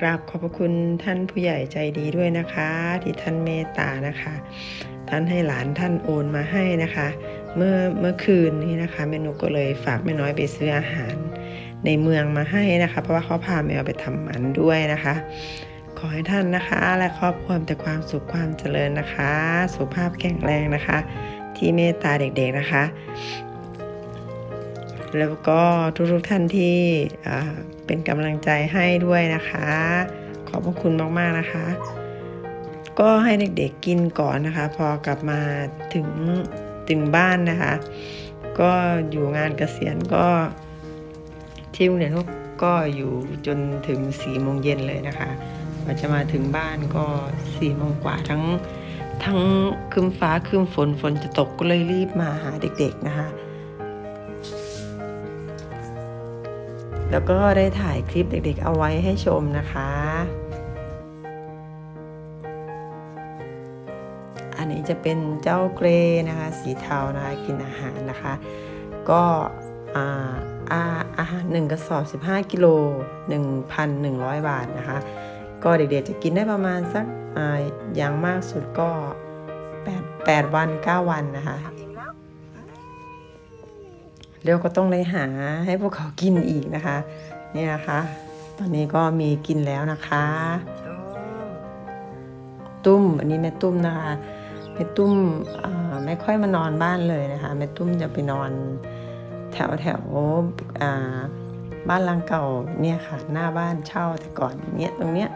กราบขอบพระคุณท่านผู้ใหญ่ใจดีด้วยนะคะ ที่ท่านเมตตานะคะ ท่านให้หลานท่านโอนมาให้นะคะ เมื่อเมื่อคืนนี้นะคะแม่นุกก็เลยฝากแม่น้อยไปซื้ออาหารในเมืองมาให้นะคะ เพราะว่าเขาพาแมวไปทำหมันด้วยนะคะ ขอให้ท่านนะคะ และครอบครัวมแต่ความสุขความเจริญนะคะ สุขภาพแข็งแรงนะคะ ที่เมตตาเด็กๆนะคะ แล้วก็ทุกๆท่านที่เป็นกำลังใจให้ด้วยนะคะ ขอบพระคุณมากๆนะคะ ก็ให้เด็กๆกินก่อนนะคะ พอกลับมาถึงถึงบ้านนะคะ ก็อยู่งานเกษียณก็ที่โรงเรียนก็ก็อยู่จนถึงสี่โมงเย็นเลยนะคะกว่าจะมาถึงบ้านก็สี่โมงกว่าทั้งทั้งคืมฟ้าคืมฝนฝนจะตกก็เลยรีบมาหาเด็ก ๆนะคะ แล้วก็ได้ถ่ายคลิปเด็กๆเอาไว้ให้ชมนะคะ อันนี้จะเป็นเจ้าเกรนะคะ สีเทานะคะกินอาหารนะคะ ก็อาอาอาหารหนึ่งกระสอบ 15 กิโล 1,100 บาทนะคะ ก็เด็กๆจะกินได้ประมาณสักออย่างมากสุดก็ 8 8 วัน 9 วันนะคะ เดี๋ยวก็ต้องเลยหาให้พวกเขากินอีกนะคะ เนี่ยนะคะ ตอนนี้ก็มีกินแล้วนะคะ ตุ้มอันนี้แม่ตุ้มนะคะแม่ตุ้มไม่ค่อยมานอนบ้านเลยนะคะแม่ตุ้มจะไปนอนแถวแถวบ้านหลังเก่าเนี่ยค่ะ หน้าบ้านเช่าแต่ก่อนเนี่ยตรงเนี้ย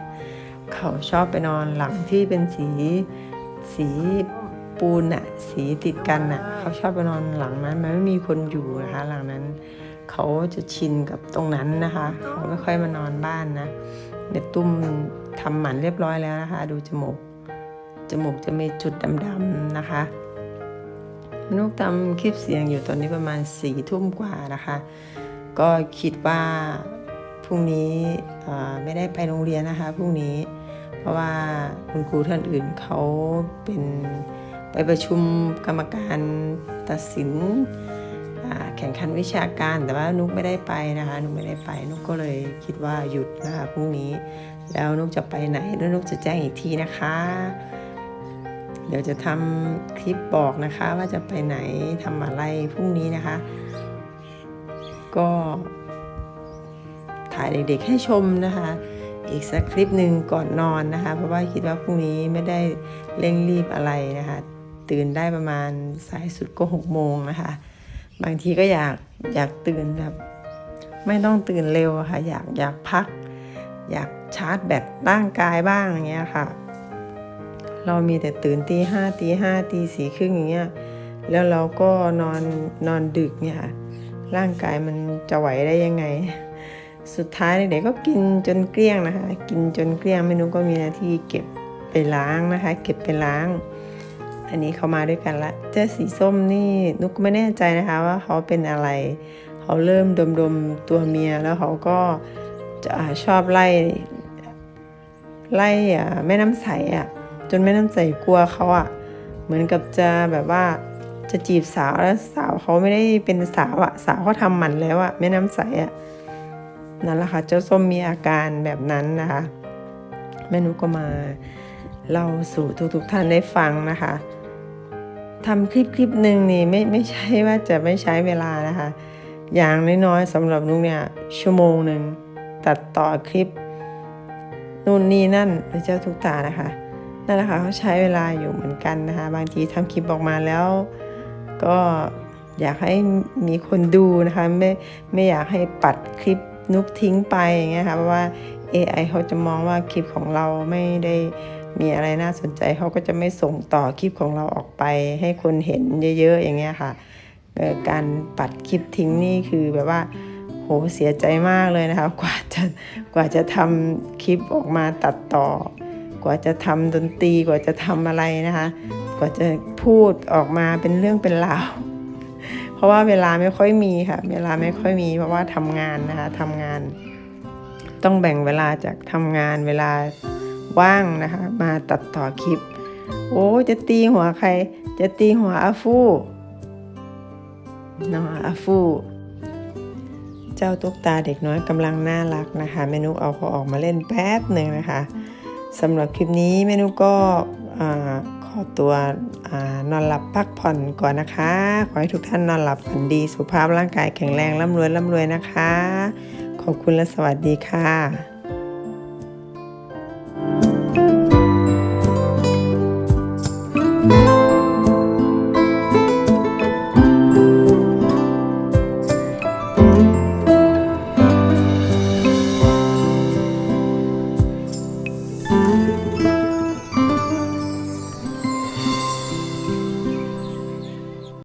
เขาชอบไปนอนหลังที่เป็นสีสี ปูนอะสีติดกันอะเขาชอบไปนอนหลังนั้นมันไม่มีคนอยู่นะคะ หลังนั้น เขาจะชินกับตรงนั้นนะคะเขาไม่ค่อยมานอนบ้านนะเด็กตุ้มทำหมันเรียบร้อยแล้วนะคะ ดูจมูกจมูกจะมีจุดดำๆนะคะมนุษย์ทำคลิปเสียงอยู่ตอนนี้ประมาณสี่ทุ่มกว่านะคะ ก็คิดว่าพรุ่งนี้เอ่อไม่ได้ไปโรงเรียนนะคะพรุ่งนี้ เพราะว่าคุณครูท่านอื่นเขาเป็น ไปประชุมกรรมการตัดสินแข่งขันวิชาการแต่ว่านุกไม่ได้ไปนะคะนุกไม่ได้ไป นุกก็เลยคิดว่าหยุดนะคะพรุ่งนี้ แล้วนุกจะไปไหนแล้วนุกจะแจ้งอีกทีนะคะ เดี๋ยวจะทำคลิปบอกนะคะว่าจะไปไหนทำอะไรพรุ่งนี้นะคะ ก็ถ่ายเด็กๆให้ชมนะคะ อีกสักคลิปหนึ่งก่อนนอนนะคะ เพราะว่าคิดว่าพรุ่งนี้ไม่ได้เร่งรีบอะไรนะคะ ตื่นได้ประมาณสายสุดก็หกโมงนะคะ บางทีก็อยากอยากตื่นแบบไม่ต้องตื่นเร็วะค่ะ อยากอยากพัก อยากชาร์จแบตร่างกายบ้างอย่างเงี้ยค่ะ เรามีแต่ตื่นตีห้าตีห้าตีสี่ครึ่งอย่างเงี้ยแล้วเราก็นอนนอนดึกเนี่ยค่ะร่างกายมันจะไหวได้ยังไง สุดท้ายเด็กๆก็กินจนเกลี้ยงนะคะ กินจนเกลี้ยงไม่นุ้ก็มีหน้าที่เก็บไปล้างนะคะ เก็บไปล้าง อันนี้เขามาด้วยกันละ เจ้าสีส้มนี่นุกไม่แน่ใจนะคะว่าเขาเป็นอะไร เขาเริ่มดมๆตัวเมียแล้วเขาก็จะชอบไล่ไล่อะแม่น้ำใสอะจนแม่น้ำใสกลัวเขาอะเหมือนกับจะแบบว่าจะจีบสาวแล้วสาวเขาไม่ได้เป็นสาวอะสาวเขาทำหมันแล้วอะแม่น้ำใสอะนั่นแหละค่ะเจ้าส้มมีอาการแบบนั้นนะคะแม่นุก็มาเล่าสู่ทุกๆท่านได้ฟังนะคะ ทำคลิปคลิปหนึ่งนี่ไม่ไม่ใช่ว่าจะไม่ใช้เวลานะคะ อย่างน้อยๆสำหรับนุกเนี่ยชั่วโมงหนึ่งตัดต่อคลิปนู่นนี่นั่นพระเจ้าทุกตานะคะนั่นแหละค่ะเขาใช้เวลาอยู่เหมือนกันนะคะ บางทีทำคลิปออกมาแล้ว ก็อยากให้มีคนดูนะคะไม่ไม่อยากให้ปัดคลิปนุกทิ้งไปอย่างเงี้ยค่ะเพราะว่า AI เขาจะมองว่าคลิปของเราไม่ได้ มีอะไรน่าสนใจเขาก็จะไม่ส่งต่อคลิปของเราออกไป ให้คนเห็นเยอะๆอย่างเงี้ยค่ะการปัดคลิปทิ้งนี่คือแบบว่าโหเสียใจมากเลยนะคะกว่าจะกว่าจะทำคลิปออกมาตัดต่อ กว่าจะทำดนตรีกว่าจะทำอะไรนะคะ กว่าจะพูดออกมาเป็นเรื่องเป็นราวเพราะว่าเวลาไม่ค่อยมีค่ะ เวลาไม่ค่อยมี เพราะว่าทำงานนะคะทำงาน ต้องแบ่งเวลาจากทำงานเวลา ว่างนะคะ มาตัดต่อคลิป โอ้จะตีหัวใคร จะตีหัวอาฟูน้องอาฟู เจ้าตุ๊กตาเด็กน้อยกำลังน่ารักนะคะ เมนูเอาเขาออกมาเล่นแป๊บหนึ่งนะคะสำหรับคลิปนี้เมนูก็ขอตัวอนอนหลับพักผ่อนก่อนนะคะ ขอให้ทุกท่านนอนหลับฝันดีสุขภาพร่างกายแข็งแรงร่ำรวยร่ำรวยนะคะ ขอบคุณและสวัสดีค่ะ